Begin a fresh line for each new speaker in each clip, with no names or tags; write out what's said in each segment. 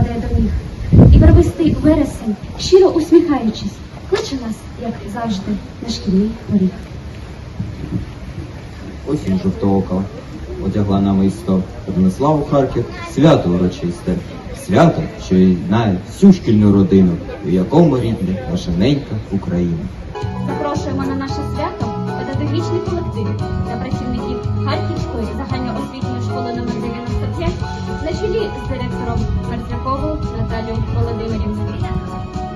падає до ніг. І барвистий вересень, щиро усміхаючись, кличе нас, як завжди, на шкільний поріг.
Осінь жовтоока одягла намисто, принесла у Харків свято урочисте, свято, що єднає всю шкільну родину, у якому рідне наша ненька Україна.
Запрошуємо на наше свято педагогічний колектив та працівників Харківської загальноосвітньої школи номер 95 на чолі з директором Мерзляковою Наталією Володимирівною.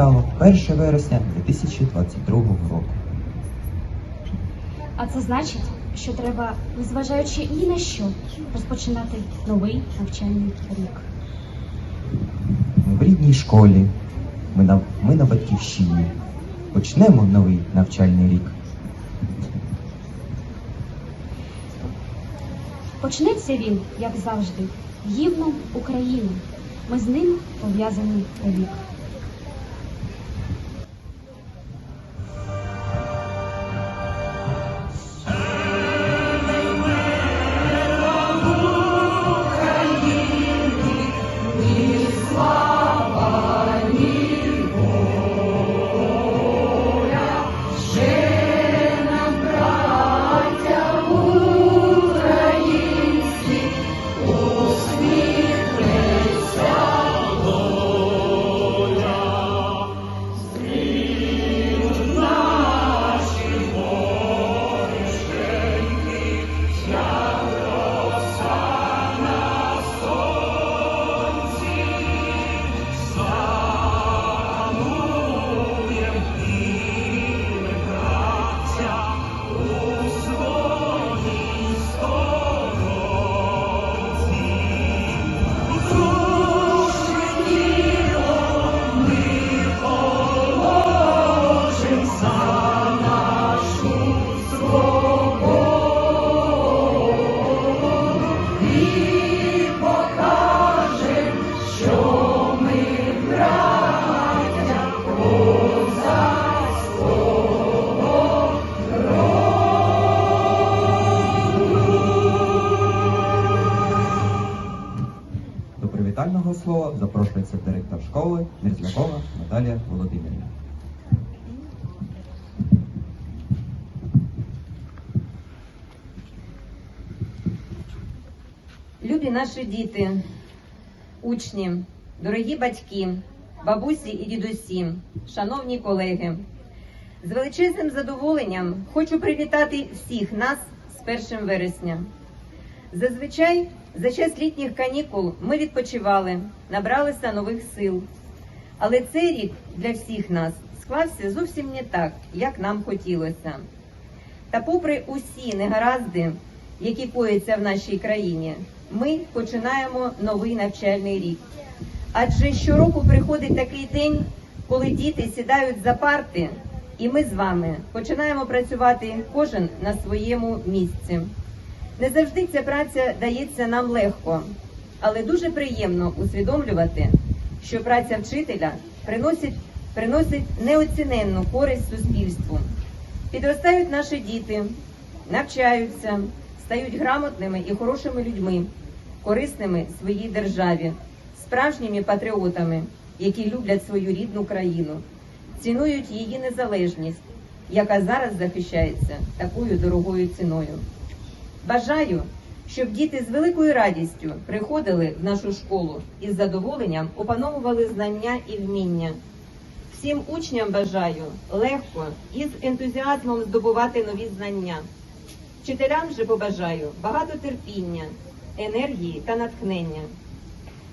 Але настало 1 вересня 2022 року.
А це значить, що треба, незважаючи ні на що, розпочинати новий навчальний рік.
В рідній школі, ми на, ми на батьківщині. Почнемо новий навчальний рік.
Почнеться він, як завжди, гімном України. Ми з ним пов'язані повік.
Привітального слова запрошується директор школи Мерзлякова Наталія Володимирівна.
Любі наші діти, учні, дорогі батьки, бабусі і дідусі, шановні колеги, з величезним задоволенням хочу привітати всіх нас з 1 вересня. Зазвичай за час літніх канікул ми відпочивали, набралися нових сил. Але цей рік для всіх нас склався зовсім не так, як нам хотілося. Та попри усі негаразди, які кояться в нашій країні, ми починаємо новий навчальний рік. Адже щороку приходить такий день, коли діти сідають за парти, і ми з вами починаємо працювати кожен на своєму місці. Не завжди ця праця дається нам легко, але дуже приємно усвідомлювати, що праця вчителя приносить, приносить неоціненну користь суспільству. Підростають наші діти, навчаються, стають грамотними і хорошими людьми, корисними своїй державі, справжніми патріотами, які люблять свою рідну країну, цінують її незалежність, яка зараз захищається такою дорогою ціною. Бажаю, щоб діти з великою радістю приходили в нашу школу і з задоволенням опановували знання і вміння. Всім учням бажаю легко і з ентузіазмом здобувати нові знання. Вчителям же побажаю багато терпіння, енергії та натхнення.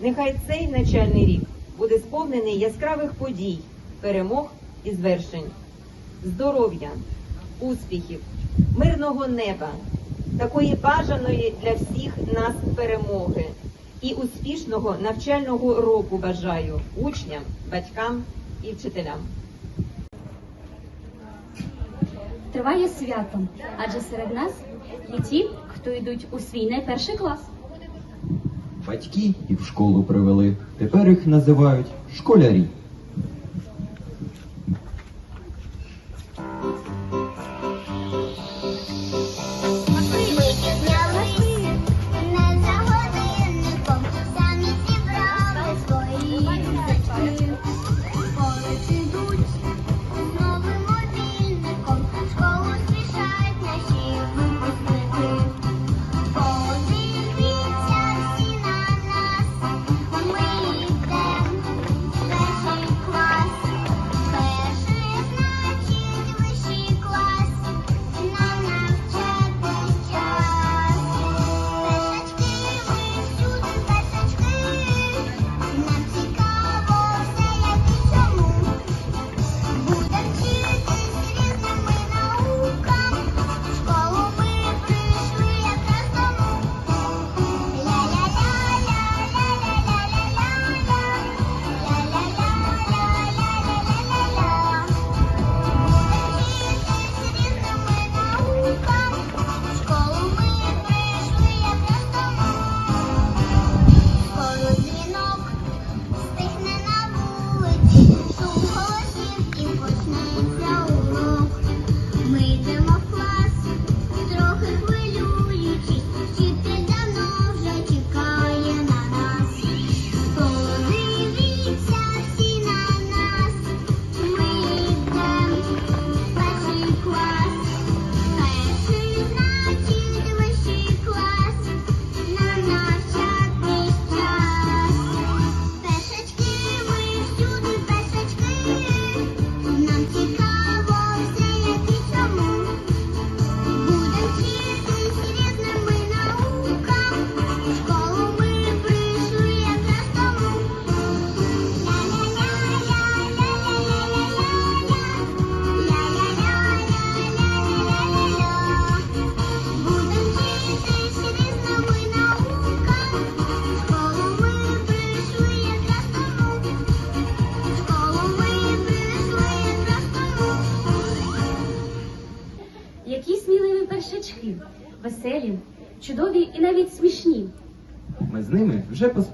Нехай цей навчальний рік буде сповнений яскравих подій, перемог і звершень, здоров'я, успіхів, мирного неба, такої бажаної для всіх нас перемоги і успішного навчального року бажаю учням, батькам і вчителям.
Триває свято, адже серед нас є ті, хто йдуть у свій найперший клас.
Батьки їх в школу привели. Тепер їх називають школярі.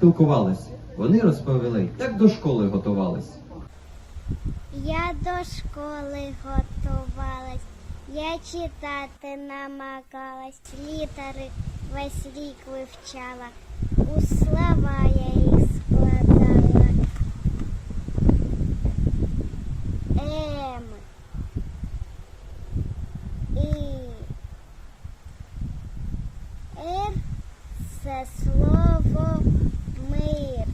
Вже
поспілкувались. Вони розповіли, як до школи готувались.
Я до школи готувалась, я читати намагалась, літери весь рік вивчала, у слова я їх складала. М. І. Р це слово мир.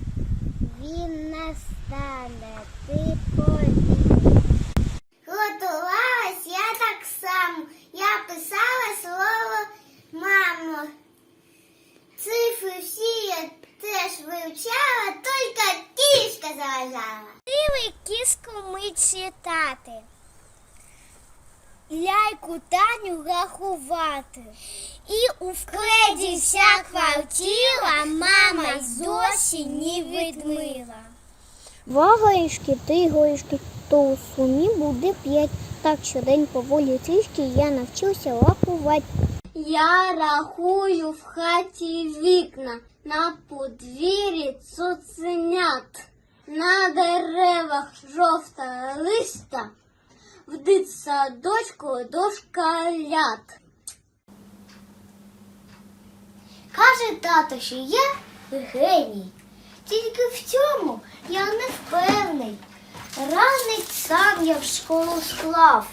Він настане, ти повір. Готувалась я так само. Я писала слово мамо. Цифри всі я теж вивчала, тільки кішка заважала. Диви кіску ми читати. Ляйку Таню рахувати. І у вкладі вся квартира мама й досі не відмила.
Два горішки, три горішки, то у сумі буде п'ять. Так щодень поволі трішки я навчився рахувати.
Я рахую в хаті вікна, на подвір'ї цуценят, на деревах жовта листа, в дитсадочку дошкалят. Каже тато, що я геній. Тільки в цьому я не впевнений. Ранить сам я в школу склав.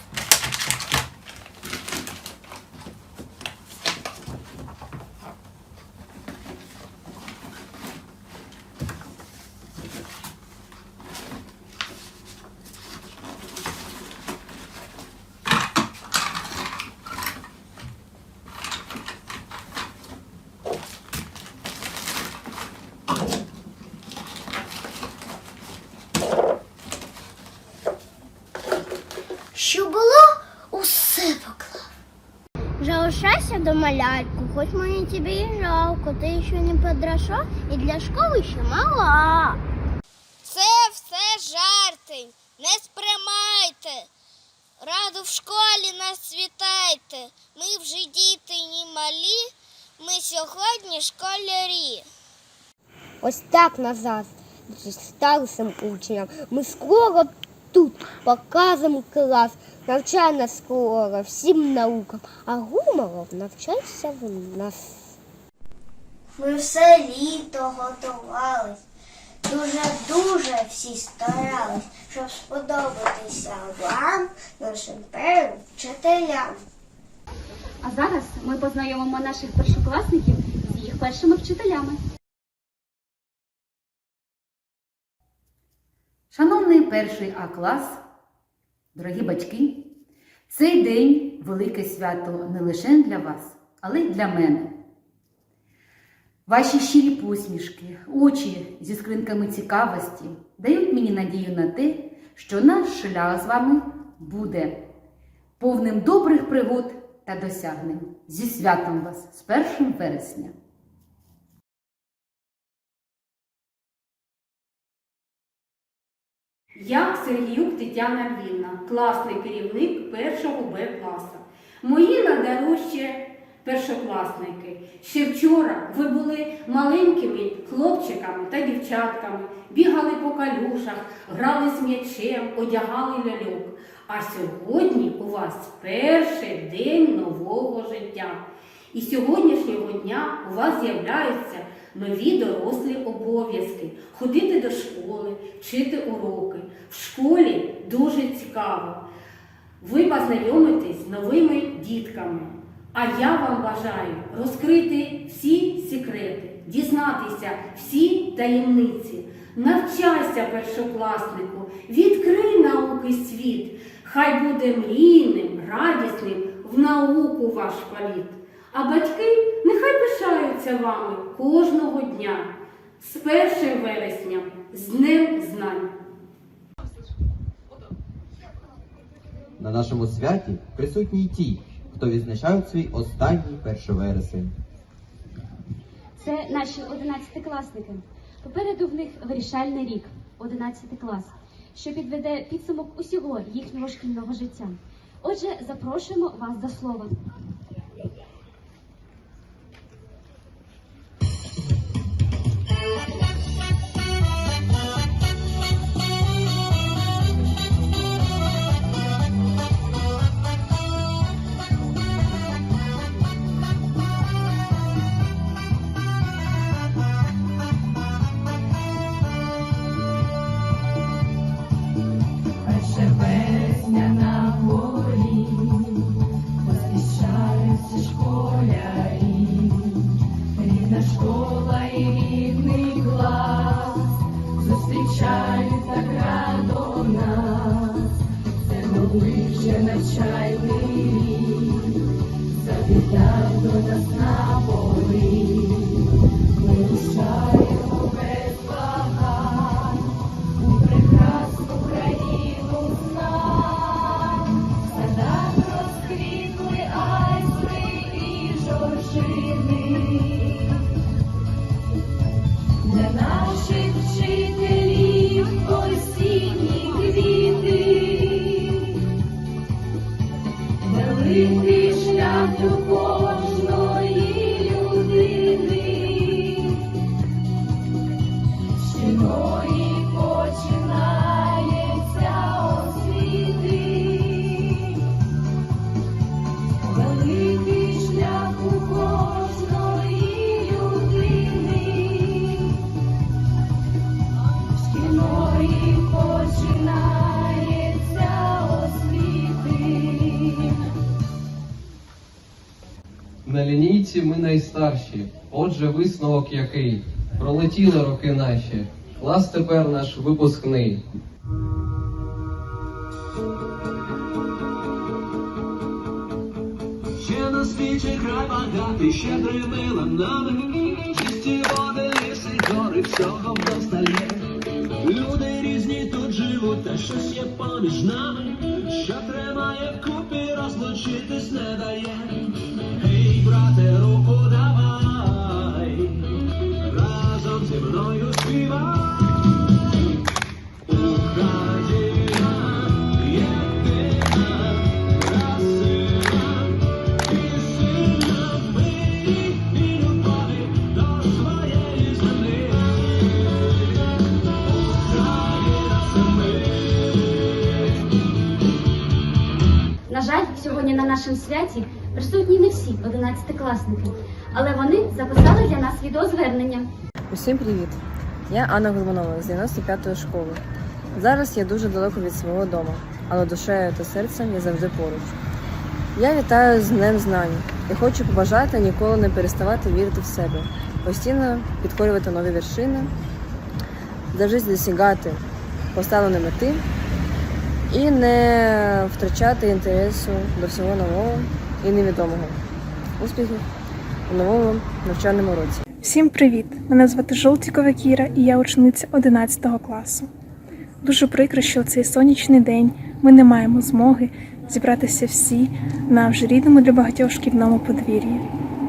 До малятку, хоч мені тебе і жалко, ти ще не подросла і для школи ще мала. Це все жарти, не сприймайте. Раду в школі нас вітайте. Ми вже діти ні малі, ми сьогодні школярі. Ось так назад старшим учням. Ми скоро тут показуємо клас. Навчай нас скоро всім наукам, а гуморов навчайся в нас.
Ми все літо готувались. Дуже-дуже всі старались, щоб сподобатися вам, нашим першим вчителям.
А зараз ми познайомимо наших першокласників з їх першими вчителями.
Шановний перший А клас, дорогі батьки, цей день велике свято не лише для вас, але й для мене. Ваші щирі посмішки, очі зі скринками цікавості дають мені надію на те, що наш шлях з вами буде повним добрих пригод та досягнень. Зі святом вас з 1 вересня!
Я Сергіюк Тетяна Львівна, класний керівник першого Б класу. Мої найдорожчі першокласники. Ще вчора ви були маленькими хлопчиками та дівчатками, бігали по калюшах, грали з м'ячем, одягали ляльок. А сьогодні у вас перший день нового життя. І сьогоднішнього дня у вас з'являються нові дорослі обов'язки ходити до школи, вчити уроки. В школі дуже цікаво. Ви познайомитесь з новими дітками. А я вам бажаю розкрити всі секрети, дізнатися всі таємниці. Навчайся, першокласнику, відкрий науки світ. Хай буде мрійним, радісним в науку ваш політ. А батьки нехай пишаються вами кожного дня з 1 вересня, з Днем Знань.
На нашому святі присутні й ті, хто відзначають свій останній 1 вересень.
Це наші одинадцятикласники. Попереду в них вирішальний рік, 11 клас, що підведе підсумок усього їхнього шкільного життя. Отже, запрошуємо вас до слова.
Вже навчальний рік, завітав до нас на
висновок який. Пролетіли роки наші, клас тепер наш випускний.
Ще на світі край багатий, щедрими ланами, чисті води, ліси, гори, всього вдосталь є. Люди різні тут живуть, та щось є поміж нами. що тримає вкупі, розлучитись не дає. Гей, брате, руку давай,
На жаль, сьогодні на нашому святі присутні не всі одинадцятикласники, але вони записали для нас відеозвернення.
Усім привіт! Я Анна Гурманова з 95-ї школи. Зараз я дуже далеко від свого дому, але душею та серцем я завжди поруч. Я вітаю з Днем Знань і хочу побажати ніколи не переставати вірити в себе, постійно підкорювати нові вершини, завжди досягати поставленої мети і не втрачати інтересу до всього нового і невідомого. Успіхів у новому навчальному році!
Всім привіт! Мене звати Жолтікова Кіра і я учениця 11 класу. Дуже прикро, що в цей сонячний день ми не маємо змоги зібратися всі на вже рідному для багатьох шкільному подвір'ї.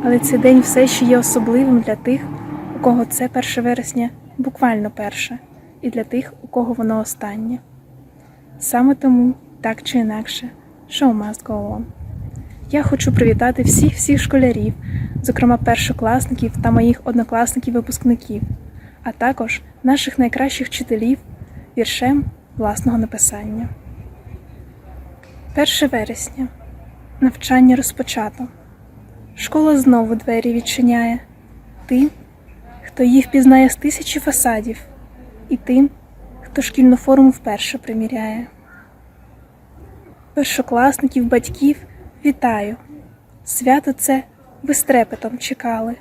Але цей день все ще є особливим для тих, у кого це 1 вересня буквально перше, і для тих, у кого воно останнє. Саме тому, так чи інакше, show must go on. Я хочу привітати всіх всіх школярів, зокрема першокласників та моїх однокласників-випускників, а також наших найкращих вчителів віршем власного написання. 1 вересня. Навчання розпочато. Школа знову двері відчиняє тим, хто її впізнає з тисячі фасадів, і тим, хто шкільну форму вперше приміряє. Першокласників, батьків вітаю! Свято це ви з чекали.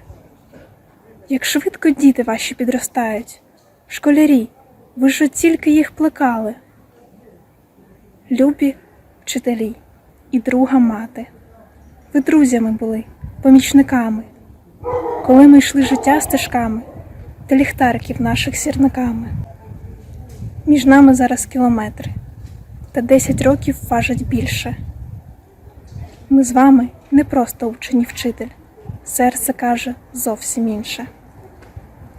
Як швидко діти ваші підростають, школярі, ви ж тільки їх плекали. Любі вчителі і друга мати. Ви друзями були, помічниками, коли ми йшли життя стежками та ліхтариків наших сірниками. Між нами зараз кілометри, та десять років важать більше. Ми з вами не просто учень і вчитель, серце каже зовсім інше.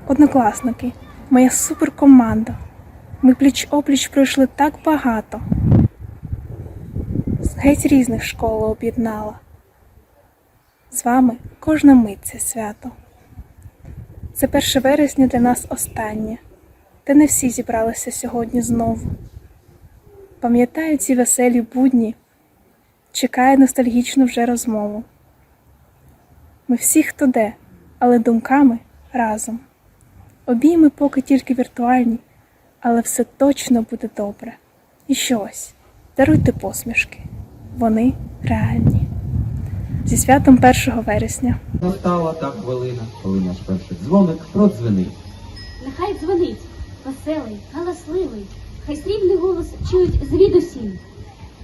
Однокласники, моя суперкоманда. Ми пліч опліч пройшли так багато. Геть різних школ об'єднала. З вами кожна мить це свято. Це 1 вересня для нас останнє, та не всі зібралися сьогодні знову. Пам'ятаю ці веселі будні, чекає ностальгічну вже розмову. Ми всі хто де, але думками разом. Обійми поки тільки віртуальні, але все точно буде добре. І щось, даруйте посмішки, вони реальні. Зі святом 1 вересня.
Настала та хвилина, коли наш перший дзвоник продзвенить.
Нехай дзвонить, веселий, галасливий, хай срібний голос чують звідусіль.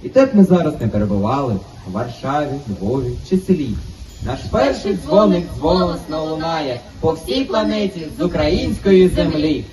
І так ми зараз не перебували в Варшаві, Львові чи селі. Наш перший дзвоник голосно лунає по всій планеті з української землі.